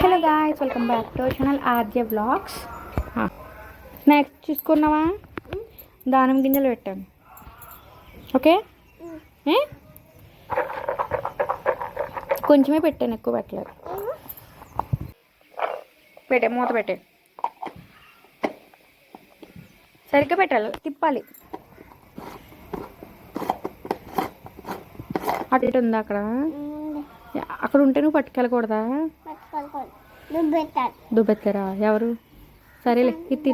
Hello guys welcome back to channel RJ blogs snacks చూసుకున్నావా? దానం గింజలు పెట్టాను. ఓకే ఏ? కొంచెమే పెట్టాను ఎక్కువ పెట్టలేదు. పెట్టే మూత పెట్టే. సరిగ్గా పెట్టాలి. తిప్పాలి. అటు ఉందా అక్కడ? అక్కడ ఉంటే నువ్వు పట్టుకెళ్ళకూడదా? దుబ్బెత్తారా? ఎవరు? సరేలే ఇది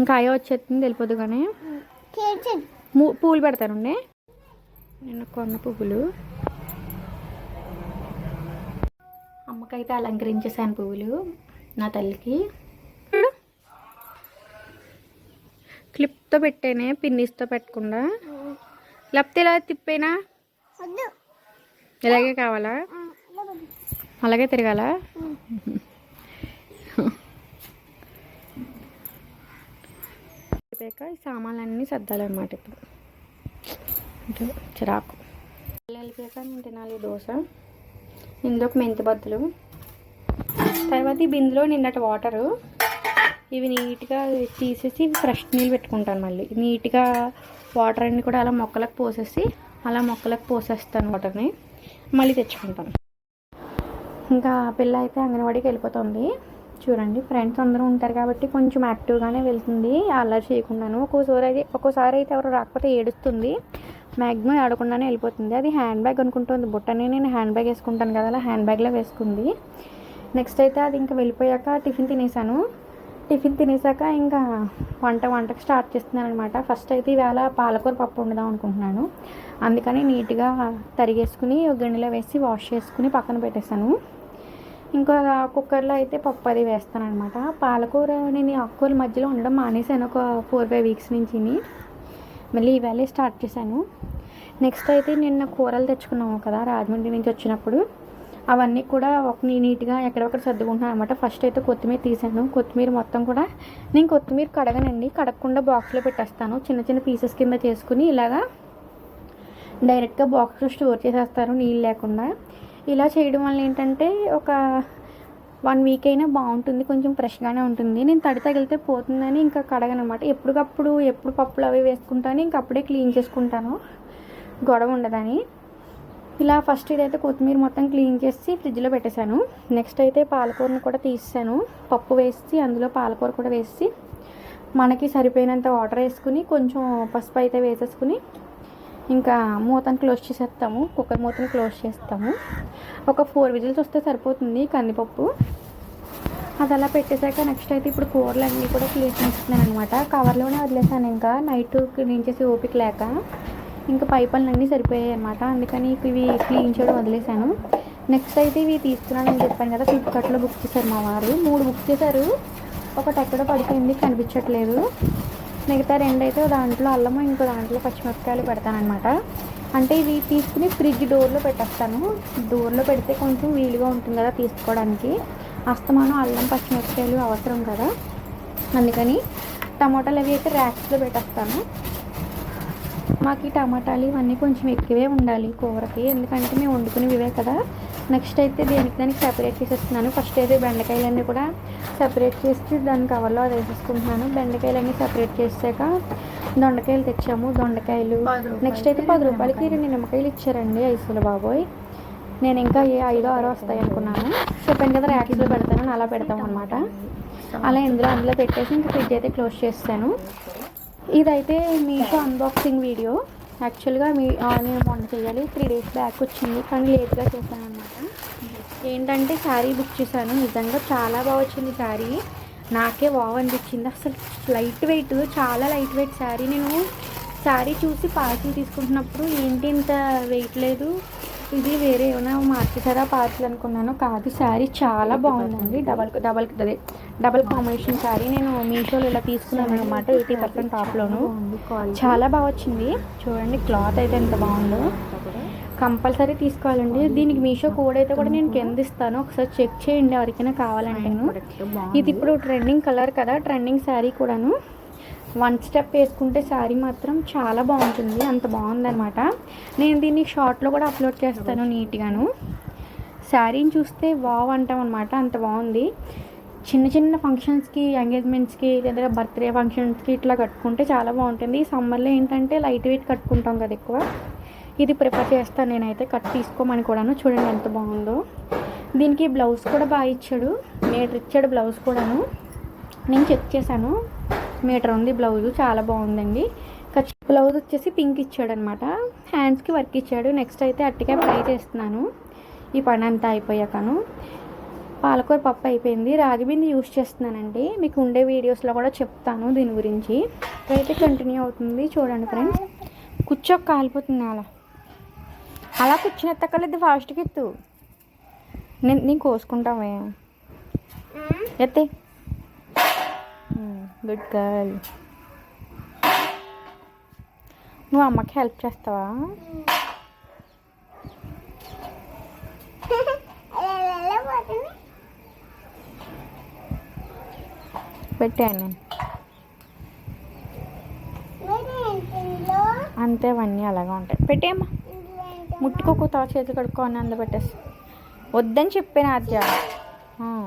ఇంకా అయ్యో వచ్చేస్తుంది వెళ్ళిపోదు కానీ. పువ్వులు పెడతానండి నేను కొన్న పువ్వులు. అమ్మకైతే అలంకరించేసాను పువ్వులు నా తల్లికి. క్లిప్తో పెట్టానే పిన్నిస్తో పెట్టకుండా. లేకపోతే ఇలా తిప్పేనా? ఇలాగే కావాలా? అలాగే తిరగాల? అయిపోయాక ఈ సామాన్లన్నీ సర్దాలన్నమాట ఇప్పుడు. చిరాకు. వెళ్ళిపోయాక నేను తినాలి దోశ. ఇందులోకి మెంతి బద్దలు. తర్వాత ఈ బిందులో నిన్నటి వాటరు. ఇవి నీట్గా తీసేసి ఫ్రెష్ నీళ్ళు పెట్టుకుంటాను మళ్ళీ. నీట్గా వాటర్ అన్నీ కూడా అలా మొక్కలకు పోసేసి అలా మొక్కలకు పోసేస్తాను వాటర్ని. మళ్ళీ తెచ్చుకుంటాను. ఇంకా పిల్ల అయితే అంగన్వాడీకి వెళ్ళిపోతుంది. చూడండి ఫ్రెండ్స్ అందరూ ఉంటారు కాబట్టి కొంచెం యాక్టివ్గానే వెళ్తుంది. అల్లరి చేయకుండాను. ఒక్కోసారి అయితే ఒక్కోసారి అయితే ఎవరు రాకపోతే ఏడుస్తుంది. మ్యాక్సిమం ఆడకుండానే వెళ్ళిపోతుంది. అది హ్యాండ్ బ్యాగ్ అనుకుంటుంది. బుట్టనే నేను హ్యాండ్ బ్యాగ్ వేసుకుంటాను కదా అలా హ్యాండ్ బ్యాగ్లో వేసుకుంది. నెక్స్ట్ అయితే అది ఇంకా వెళ్ళిపోయాక టిఫిన్ తినేసాను. టిఫిన్ తినేసాక ఇంకా వంట వంటకు స్టార్ట్ చేస్తున్నాను అనమాట ఫస్ట్ అయితే ఇవాళ పాలకూర పప్పు వండుదాం అనుకుంటున్నాను. అందుకని నీట్గా తరిగేసుకుని గిన్నెలో వేసి వాష్ చేసుకుని పక్కన పెట్టేశాను. ఇంకా కుక్కర్లో అయితే పప్పు అది వేస్తాను అనమాట పాలకూర నేను ఆకుకూర మధ్యలో ఉండడం మానేశాను ఒక ఫోర్ ఫైవ్ వీక్స్ నుంచి మళ్ళీ ఈవేళే స్టార్ట్ చేశాను. నెక్స్ట్ అయితే నిన్న కూరలు తెచ్చుకున్నాము కదా రాజమండ్రి నుంచి వచ్చినప్పుడు. అవన్నీ కూడా ఒక నీట్గా ఎక్కడొక్కడ సర్దుకుంటున్నాను అనమాట ఫస్ట్ అయితే కొత్తిమీర తీసాను. కొత్తిమీర మొత్తం కూడా నేను కొత్తిమీర కడగనండి. కడగకుండా బాక్స్లో పెట్టేస్తాను. చిన్న చిన్న పీసెస్ కింద చేసుకుని ఇలాగా డైరెక్ట్గా బాక్స్లో స్టోర్ చేసేస్తారు నీళ్ళు లేకుండా. ఇలా చేయడం వల్ల ఏంటంటే ఒక వన్ వీక్ అయినా బాగుంటుంది. కొంచెం ఫ్రెష్గానే ఉంటుంది. నేను తడి తగిలితే పోతుందని ఇంకా కడగనమాట. ఎప్పటికప్పుడు ఎప్పుడు పప్పులు అవి వేసుకుంటాను. ఇంక అప్పుడే క్లీన్ చేసుకుంటాను. గొడవ ఉండదని. ఇలా ఫస్ట్ ఇదైతే కొత్తిమీర మొత్తం క్లీన్ చేసి ఫ్రిడ్జ్లో పెట్టేశాను. నెక్స్ట్ అయితే పాలకూరను కూడా తీసాను పప్పు వేసి అందులో పాలకూర కూడా వేసి మనకి సరిపోయినంత వాటర్ వేసుకుని కొంచెం పసుపు అయితే వేసేసుకుని ఇంకా మూతను క్లోజ్ చేసేస్తాము. కుక్కర్ మూతను క్లోజ్ చేస్తాము. ఒక ఫోర్ విజిల్స్ వస్తే సరిపోతుంది కందిపప్పు. అది అలా పెట్టేశాక నెక్స్ట్ అయితే ఇప్పుడు కూరలు అన్నీ కూడా క్లీన్ చేస్తున్నాను అనమాట కవర్లోనే వదిలేసాను ఇంకా. నైట్ క్లీన్ చేసి ఓపిక లేక ఇంకా పై పనులు అన్నీ సరిపోయాయి అనమాట అందుకని ఇవి క్లీన్ చేయడం వదిలేశాను. నెక్స్ట్ అయితే ఇవి తీసుకున్నానని చెప్పాను కదా ఫ్లిప్కార్ట్లో బుక్ చేశారు మా వారు. మూడు బుక్ చేశారు. ఒకటి ఎక్కడో పడిపోయింది కనిపించట్లేదు. మిగతా రెండు అయితే దాంట్లో అల్లము ఇంకో దాంట్లో పచ్చిమిరపకాయలు పెడతానమాట అంటే ఇవి తీసుకుని ఫ్రిడ్జ్ డోర్లో పెట్టేస్తాను. డోర్లో పెడితే కొంచెం వీలుగా ఉంటుంది కదా తీసుకోవడానికి. అస్తమానం అల్లం పచ్చిమిరపకాయలు అవసరం కదా. అందుకని టమాటాలు అవి అయితే ర్యాక్స్లో పెట్టేస్తాను. మాకు ఈ టమాటాలు ఇవన్నీ కొంచెం ఎక్కువే ఉండాలి కూరకి. ఎందుకంటే మేము వండుకునేవి ఇవే కదా. నెక్స్ట్ అయితే దేనికి దానికి సెపరేట్ చేసేస్తున్నాను. ఫస్ట్ అయితే బెండకాయలన్నీ కూడా సెపరేట్ చేసి దాని కవర్లో అది వేసేసుకుంటున్నాను బెండకాయలన్నీ సెపరేట్ చేసాక దొండకాయలు తెచ్చాము. దొండకాయలు. నెక్స్ట్ అయితే పది రూపాయలకి రెండు నిమ్మకాయలు ఇచ్చారండి ఐసులు బాబోయ్. నేను ఇంకా ఏ ఐదో ఆరో వస్తాయి అనుకున్నాను. చెప్పాను కదా ర్యాక్స్లో పెడతాను అలా పెడతాం అనమాట అలా ఇందులో అందులో పెట్టేసి ఇంకా ఫ్రిడ్జ్ అయితే క్లోజ్ చేస్తాను. ఇదైతే మీకు అన్బాక్సింగ్ వీడియో యాక్చువల్గా మీ నేను మొన్న చేయాలి. త్రీ డేస్ బ్యాక్ వచ్చింది. కానీ లేట్గా చేశాను అనమాట ఏంటంటే శారీ బుక్ చేశాను. నిజంగా చాలా బాగా వచ్చింది శారీ నాకే బాగా అనిపించింది. అసలు లైట్ వెయిట్ చాలా లైట్ వెయిట్ శారీ నేను శారీ చూసి పార్సిల్ తీసుకుంటున్నప్పుడు ఏంటి ఇంత వెయిట్ లేదు. ఇది వేరే ఏమైనా మార్చేసారా పార్సిల్ అనుకున్నాను. కాదు శారీ చాలా బాగుందండి. డబల్ డబల్ అదే డబల్ కాంబినేషన్ శారీ. నేను మీషోలో ఇలా తీసుకున్నాను అనమాట ఎయిటీ పర్సెంట్ టాప్లోను చాలా బాగా వచ్చింది. చూడండి క్లాత్ అయితే ఎంత బాగుందో. కంపల్సరీ తీసుకోవాలండి. దీనికి మీషో కోడ్ అయితే కూడా నేను కింద ఇస్తాను. ఒకసారి చెక్ చేయండి ఎవరికైనా కావాలంటే ఇది ఇప్పుడు ట్రెండింగ్ కలర్ కదా ట్రెండింగ్ శారీ కూడాను. వన్ స్టెప్ వేసుకుంటే శారీ మాత్రం చాలా బాగుంటుంది. అంత బాగుందనమాట నేను దీన్ని షార్ట్లో కూడా అప్లోడ్ చేస్తాను నీట్గాను. శారీని చూస్తే వావ్ అంటాం అనమాట అంత బాగుంది. చిన్న చిన్న ఫంక్షన్స్కి ఎంగేజ్మెంట్స్కి లేదా బర్త్డే ఫంక్షన్స్కి ఇట్లా కట్టుకుంటే చాలా బాగుంటుంది. ఈ సమ్మర్లో ఏంటంటే లైట్ వెయిట్ కట్టుకుంటాం కదా ఎక్కువ. ఇది ప్రిఫర్ చేస్తాను నేనైతే. కట్ తీసుకోమని కూడాను. చూడండి ఎంత బాగుందో. దీనికి బ్లౌజ్ కూడా బాగా ఇచ్చాడు. మీటర్ ఇచ్చాడు బ్లౌజ్ కూడాను. నేను చెక్ చేశాను. మీటర్ ఉంది బ్లౌజ్ చాలా బాగుందండి. బ్లౌజ్ వచ్చేసి పింక్ ఇచ్చాడు అనమాట హ్యాండ్స్కి వర్క్ ఇచ్చాడు. నెక్స్ట్ అయితే అట్టిగా ఫ్రై చేస్తున్నాను. ఈ పని అంతా అయిపోయాకను. పాలకూర పప్పు అయిపోయింది. రాగి బింది యూస్ చేస్తున్నానండి. మీకు ఉండే వీడియోస్లో కూడా చెప్తాను దీని గురించి. అయితే కంటిన్యూ అవుతుంది. చూడండి ఫ్రెండ్స్ కూర్చోక కాలిపోతుంది అలా. అలా కూర్చుని ఎత్తక్కర్లేదు. ఫాస్ట్గా ఎత్తు. నేను నేను కోసుకుంటామే ఎత్తే. Hmm, గుడ్ గర్ల్ నువ్వు అమ్మకి హెల్ప్ చేస్తావా? పెట్టాను నేను అంతే అవన్నీ అలాగా ఉంటాయి. పెట్టేమ్మా ముట్టుకోకు తా చేతులు కడుక్కో అని అందు పెట్టేసి. వద్దని చెప్పాను ఆర్జ. Hmm.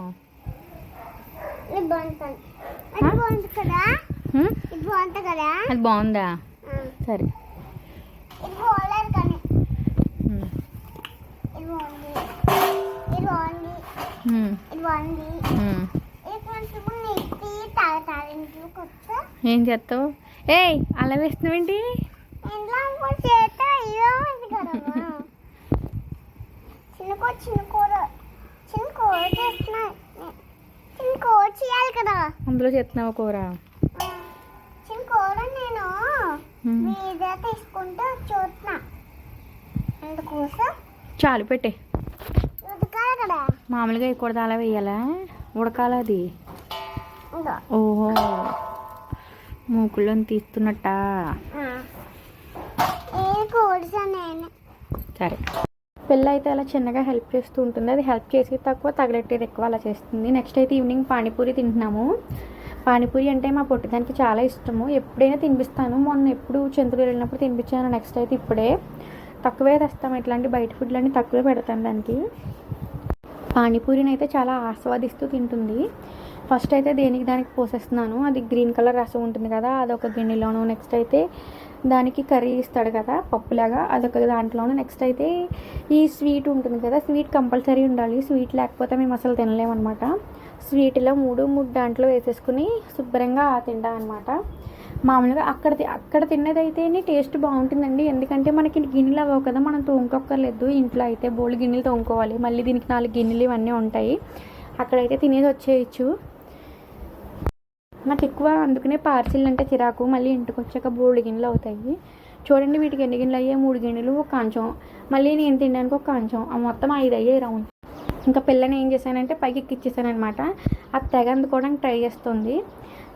అది బాగుంది సరే. ఏం చేస్తావు? ఏయ్ అలా వేస్తున్నావేంటి చిన్న కూర చిన్న కూర చిన్న కూర చేస్తున్నా చిన్న కూర చేయాలి కదా. అందులో చేస్తున్నావు కూర? నేను. మీద తీసుకుంటూ చూస్తున్నా. అందుకోసం చాలు పెట్టే. కదా. మామూలుగా వేయకూడదు అలా వేయాలా? ఉడకాల అది? ఓహో. మూకుళ్ళని తీస్తున్నట్ట? సరే. పిల్ల అయితే అలా చిన్నగా హెల్ప్ చేస్తూ ఉంటుంది. అది హెల్ప్ చేసి తక్కువ తగలెట్టేది ఎక్కువ అలా చేస్తుంది. నెక్స్ట్ అయితే ఈవినింగ్ పానీపూరి తింటున్నాము. పానీపూరి అంటే మా పొట్టిదానికి చాలా ఇష్టము. ఎప్పుడైనా తినిపిస్తాను. మొన్న ఎప్పుడు చంద్రుడు వెళ్ళినప్పుడు తినిపించాను. నెక్స్ట్ అయితే ఇప్పుడే. తక్కువే తెస్తాము ఇట్లాంటి బయట ఫుడ్లన్నీ తక్కువే పెడతాను దానికి. పానీపూరిని అయితే చాలా ఆస్వాదిస్తూ తింటుంది. ఫస్ట్ అయితే దేనికి దానికి పోసేస్తున్నాను. అది గ్రీన్ కలర్ రసం ఉంటుంది కదా. అదొక గిన్నెలోను. నెక్స్ట్ అయితే దానికి కర్రీ ఇస్తాడు కదా పప్పులాగా. అదొక దాంట్లోనే నెక్స్ట్ అయితే ఈ స్వీట్ ఉంటుంది కదా స్వీట్ కంపల్సరీ ఉండాలి. స్వీట్ లేకపోతే మేము అసలు తినలేమన్నమాట. స్వీట్లో మూడు మూడు దాంట్లో వేసేసుకుని శుభ్రంగా తింటాం అనమాట మామూలుగా అక్కడ అక్కడ అక్కడ తిన్నదైతేనే టేస్ట్ బాగుంటుందండి. ఎందుకంటే మనకి గిన్నెలు అవ్వవు కదా మనం తోముకోక్కర్లేదు. ఇంట్లో అయితే బోల్డ్ గిన్నెలు తోముకోవాలి. మళ్ళీ దీనికి నాలుగు గిన్నెలు ఇవన్నీ ఉంటాయి. అక్కడైతే తినేది వచ్చేయచ్చు నాకు ఎక్కువ అందుకనే పార్సిల్ అంటే చిరాకు మళ్ళీ ఇంటికి వచ్చాక మూడు గిన్నెలు అవుతాయి. చూడండి వీటికి ఎన్ని గిన్నెలు అయ్యాయి? మూడు గిన్నెలు ఒక కాంచం. మళ్ళీ నేను తినడానికి ఒక కాంచం. ఆ మొత్తం ఐదు అయ్యాయి రౌండ్ ఇంకా పిల్లని ఏం చేశానంటే పైకి ఎక్కిచ్చేసాను అనమాట అది తెగ అందుకోవడానికి ట్రై చేస్తుంది.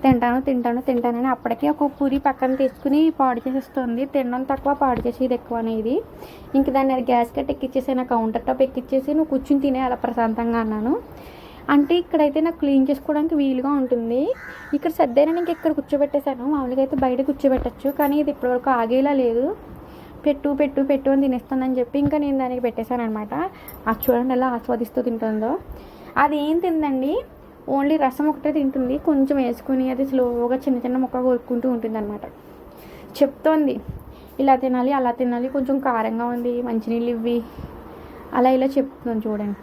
తింటాను తింటాను తింటానని అప్పటికే ఒక పూరి పక్కన తీసుకుని పాడు చేసేస్తుంది. తినడం తక్కువ పాడు చేసేది ఎక్కువ అనేది. ఇంక దాన్ని గ్యాస్ కట్ ఎక్కిచ్చేసాను కౌంటర్ టాప్ ఎక్కిచ్చేసి నువ్వు కూర్చుని తినే అలా ప్రశాంతంగా అన్నాను. అంటే ఇక్కడైతే నాకు క్లీన్ చేసుకోవడానికి వీలుగా ఉంటుంది. ఇక్కడ సర్దైనా నేను ఇక్కడ కూర్చోబెట్టేశాను. మామూలుగా అయితే బయట కూర్చోబెట్టచ్చు కానీ ఇది ఇప్పటివరకు ఆగేలా లేదు. పెట్టు పెట్టు పెట్టు అని తినేస్తుందని చెప్పి ఇంకా నేను దానికి పెట్టేశాను అనమాట అది చూడండి ఎలా ఆస్వాదిస్తూ తింటుందో. అది ఏం తిందండి? ఓన్లీ రసం ఒకటే తింటుంది. కొంచెం వేసుకుని అది స్లోగా చిన్న చిన్న ముక్క కొరుక్కుంటూ ఉంటుంది అనమాట చెప్తోంది. ఇలా తినాలి అలా తినాలి కొంచెం కారంగా ఉంది మంచినీళ్ళు ఇవ్వి. అలా ఇలా చెప్తున్నాను చూడండి.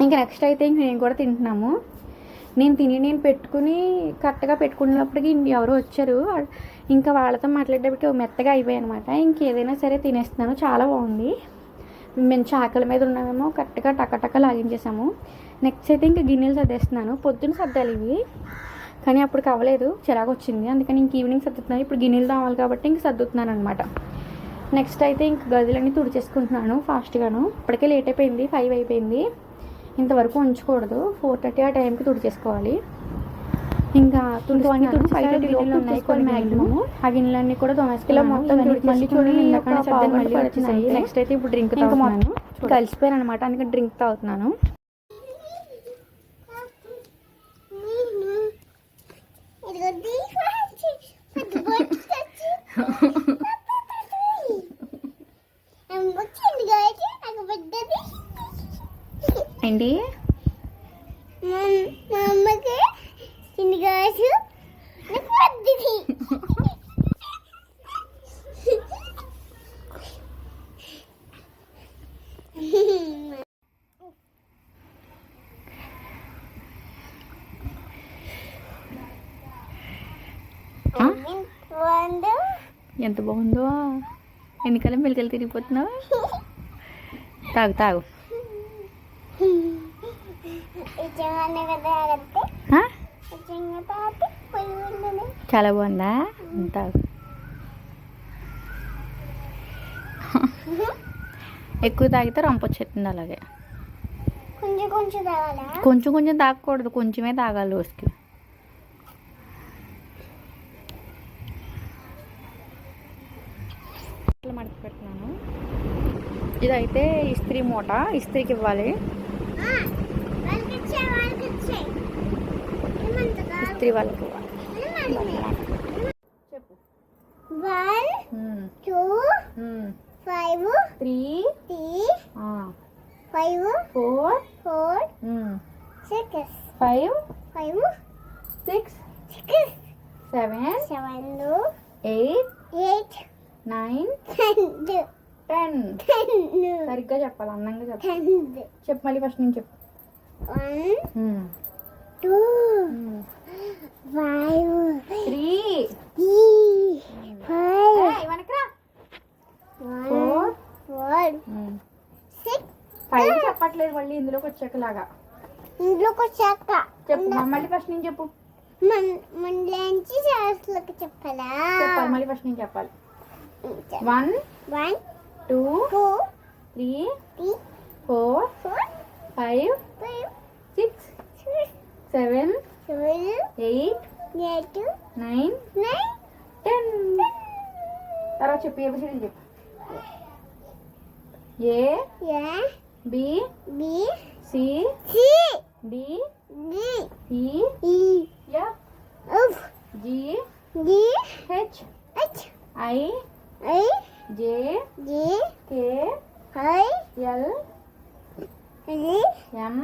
ఇంకా నెక్స్ట్ అయితే ఇంక నేను కూడా తింటున్నాము. నేను తిని నేను పెట్టుకుని కరెక్ట్గా పెట్టుకున్నప్పటికి ఇంక ఎవరో వచ్చారు. ఇంకా వాళ్ళతో మాట్లాడేటప్పటికి మెత్తగా అయిపోయాయి అనమాట ఇంకేదైనా సరే తినేస్తున్నాను. చాలా బాగుంది. మేము చాకల మీద ఉన్నామేమో కరెక్ట్గా టకటక లాగించేసాము. నెక్స్ట్ అయితే ఇంకా గిన్నెలు సర్దేస్తున్నాను. పొద్దున్న సర్దాలి ఇవి. కానీ అప్పుడు అవ్వలేదు చిరాకు వచ్చింది. అందుకని ఇంక ఈవినింగ్ సర్దుతున్నాను. ఇప్పుడు గిన్నెలు తావాలి కాబట్టి ఇంక సర్దుతున్నాను అనమాట నెక్స్ట్ అయితే ఇంక గదులన్నీ తుడిచేసుకుంటున్నాను ఫాస్ట్గాను ఇప్పటికే లేట్ అయిపోయింది. ఫైవ్ అయిపోయింది. ఇంతవరకు ఉంచకూడదు. ఫోర్ థర్టీ ఆ టైంకి తుడిచేసుకోవాలి. ఇంకా తుడుచుకొని తుడిచి ఫైవ్ థర్టీ గిన్నెలు ఉన్నాయి కొన్ని మ్యాక్సిమం ఆ గిన్నెలన్నీ కూడా తోమేసుకుని మొత్తం మళ్ళీ చూడండి వచ్చేసాయి నెక్స్ట్ అయితే ఇప్పుడు డ్రింక్ తాగుతున్నాను. కలిసిపోయాను అనమాట అందుకని డ్రింక్ తాగుతున్నాను దీపావళి అది వచ్చి వచ్చింది కాబట్టి నాకు పెద్దది ఏంటి ఎంత బాగుందో. ఎన్నికల మెలికలు తిరిగిపోతున్నావు? తాగు తాగు. చాలా బాగుందా? తాగు ఎక్కువ తాగితే రంప వచ్చేస్తుంది అలాగే. కొంచెం కొంచెం తాగాలా? కొంచెం కొంచెం తాగకూడదు కొంచెమే తాగాలి రోజుకి. ఇట్లా మడత పెడుతున్నాను. ఇదైతే ఇస్త్రీ మూట ఇస్త్రీకి ఇవ్వాలి వాళ్ళకి ఇచ్చే వాళ్ళకి ఇచ్చే ఇస్త్రీ వాళ్ళకి చెప్పు. One two five three three. Five four four six five five six six seven seven eight eight nine ten ten. సరిగ్గా చెప్పాలి అందంగా చెప్పు టెన్. చెప్పు మళ్ళీ ఫస్ట్ నుంచి చెప్పు. One two five three five వెనకరా four four six five చెప్పట్లేదు మళ్ళీ ఇందులోకి వచ్చాక లాగా ఇంట్లోకి వచ్చాక చెప్పు మళ్ళీ ఫస్ట్ నేను చెప్పు మన మనలోంచి చెప్పాలా చెప్పాలి మళ్ళీ ఫస్ట్ నేను చెప్పాలి one one two two three three four four five five six six seven eight eight nine nine ten తర్వాత చెప్పు ఏబిసిడి చెప్పు A A B B C C D D E E F F G D H H I I J G K I L L M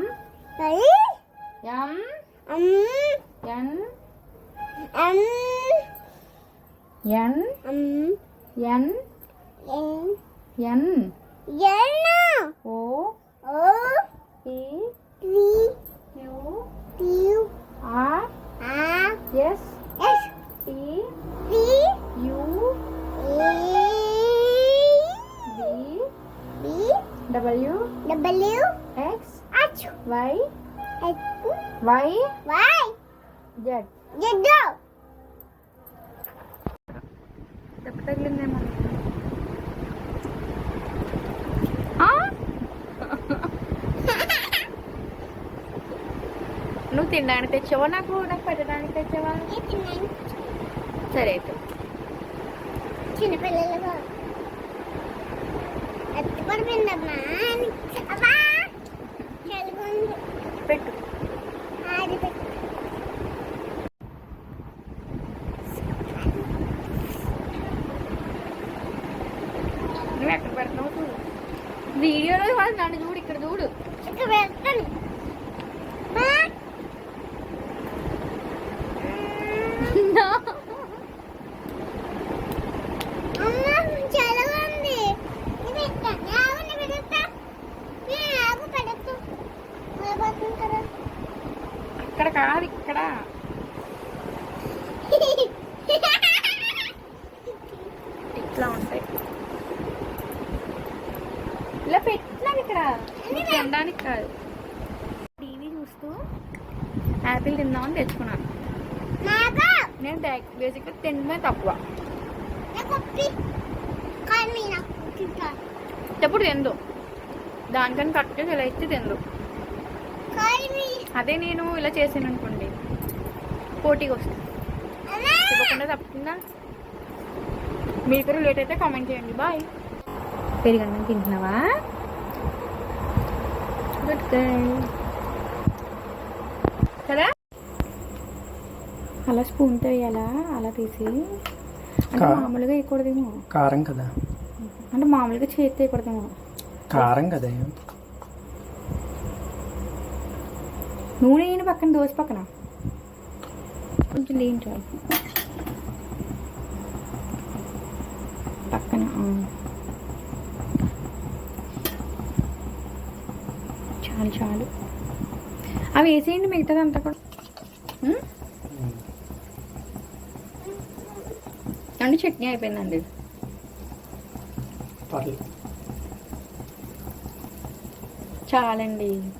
I M N N N N N O O P P U T R R S S T T U A P P W W X H Y Y Z Z దెబ్బ తగిలిందేమో నువ్వు తినడానికి తెచ్చావా? నాకు నాకు పెట్టడానికి తెచ్చావా? సరే అయితే. చిన్నపిల్లలు. ఎత్తి పడిపోయిందమ్మా అబ్బా చలిగుంది పెట్టు అది పెట్టు నువ్వు ఎక్కడ పెడుతున్నావు చూడు వీడియోలో కాదు నన్ను చూడు ఇక్కడ చూడు. ఇక్కడ పెడతాను అక్కడ కాదు ఇక్కడ. ఇట్లా ఉంటాయి. ఇలా పెట్టినాను ఇక్కడ. తినడానికి కాదు. టీవీ చూస్తూ యాపిల్ తిందామని తెచ్చుకున్నాను. నేను బేసిక్గా తినడమే తక్కువ. ఎప్పుడు తిందు. దానికని కరెక్ట్గా ఇలా ఇచ్చి తిందు. అదే నేను ఇలా చేసాను అనుకోండి. పోటీకి వస్తుంది చెప్పకుండా తప్పుతుందా? మీరు లేట్ అయితే కామెంట్ చేయండి. బాయ్ పెరిగన్నం తింటున్నావా? గుడ్ గర్ల్ కదా? అలా స్పూన్తో వేయాలా? అలా తీసి? అంటే మామూలుగా వేయకూడదేమో. కారం కదా. అంటే మామూలుగా చేతి వేయకూడదేమో. కారం కదా. నూనె వేయండి పక్కన దోశ పక్కన. కొంచెం లేని చాలు పక్కన చాలు చాలు. అవి వేసేయండి మిగతాదంతా కూడా. ఉం? అంటే చట్నీ అయిపోయిందండి. చాలండి.